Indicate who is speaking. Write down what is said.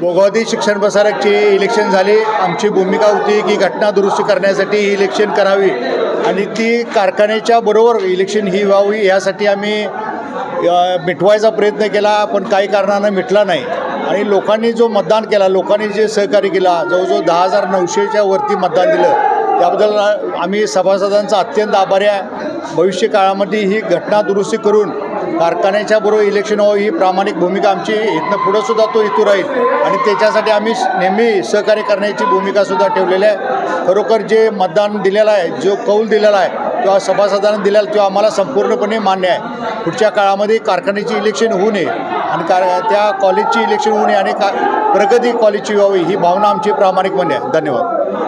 Speaker 1: भोगावती शिक्षण प्रसारकची इलेक्शन झाली. आमची भूमिका होती की घटना दुरुस्ती करण्यासाठी ही इलेक्शन करावी. आणि ती कारखान्याच्या बरोबर इलेक्शन ही व्हावी यासाठी आम्ही मिटवायचा प्रयत्न केला पण काही कारणानं मिटला नाही. आणि लोकांनी जो मतदान केला लोकांनी जे सहकार्य केला जवळजवळ दहा हजार नऊशेच्या वरती मतदान दिलं. त्याबद्दल आम्ही सभासदांचा अत्यंत आभारी आहे. भविष्य काळामध्ये ही घटना दुरुस्ती करून कारखान्याच्या बरोबर इलेक्शन व्हावं ही प्रामाणिक भूमिका आमची इथनं पुढंसुद्धा तो इथू राहील. आणि त्याच्यासाठी आम्ही नेहमी सहकार्य करण्याची भूमिकासुद्धा ठेवलेली आहे. खरोखर जे मतदान दिलेलं आहे जो कौल दिलेला आहे किंवा सभासदांना दिलेला तो आम्हाला संपूर्णपणे मान्य आहे. पुढच्या काळामध्ये कारखान्याची इलेक्शन होऊ नये आणि कार त्या कॉलेजची इलेक्शन होऊ नये आणि का प्रगती कॉलेजची व्हावी ही भावना आमची प्रामाणिकपणे आहे. धन्यवाद.